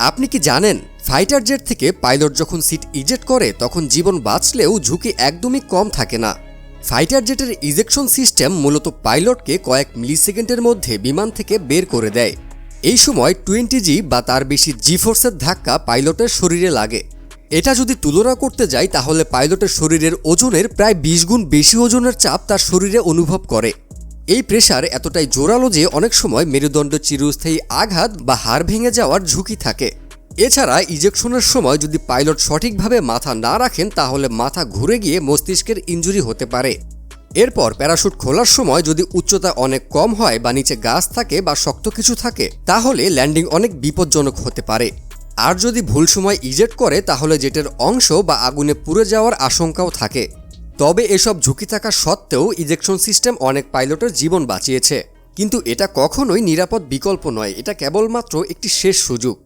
আপনি কি জানেন ফাইটার জেট থেকে পাইলট যখন সিট ইজেক্ট করে, তখন জীবন বাঁচলেও ঝুঁকি একদমই কম থাকে না। ফাইটার জেটের ইজেকশন সিস্টেম মূলত পাইলটকে কয়েক মিলিসেকেন্ডের মধ্যে বিমান থেকে বের করে দেয়। এই সময় টোয়েন্টি জি বা তার বেশি জি ফোর্সের ধাক্কা পাইলটের শরীরে লাগে। এটা যদি তুলনা করতে যাই, তাহলে পাইলটের শরীরের ওজনের প্রায় বিশ গুণ বেশি ওজনের চাপ তার শরীরে অনুভব করে। এই প্রেশার এতটাই জোরালো যে অনেক সময় মেরুদণ্ড চিরস্থায়ী আঘাত বা হাড় ভেঙে যাওয়ার ঝুঁকি থাকে। এছাড়া ইজেকশনের সময় যদি পাইলট সঠিকভাবে মাথা না রাখেন, তাহলে মাথা ঘুরে গিয়ে মস্তিষ্কের ইঞ্জুরি হতে পারে। এরপর প্যারাশুট খোলার সময় যদি উচ্চতা অনেক কম হয় বা নিচে গাছ থাকে বা শক্ত কিছু থাকে, তাহলে ল্যান্ডিং অনেক বিপজ্জনক হতে পারে। আর যদি ভুল সময় ইজেক্ট করে, তাহলে জেটের অংশ বা আগুনে পুড়ে যাওয়ার আশঙ্কাও থাকে। তবে এসব ঝুঁকি থাকা সত্ত্বেও ইজেকশন সিস্টেম অনেক পাইলটের জীবন বাঁচিয়েছে। কিন্তু এটা কখনোই নিরাপদ বিকল্প নয়, এটা কেবলমাত্র একটি শেষ সুযোগ।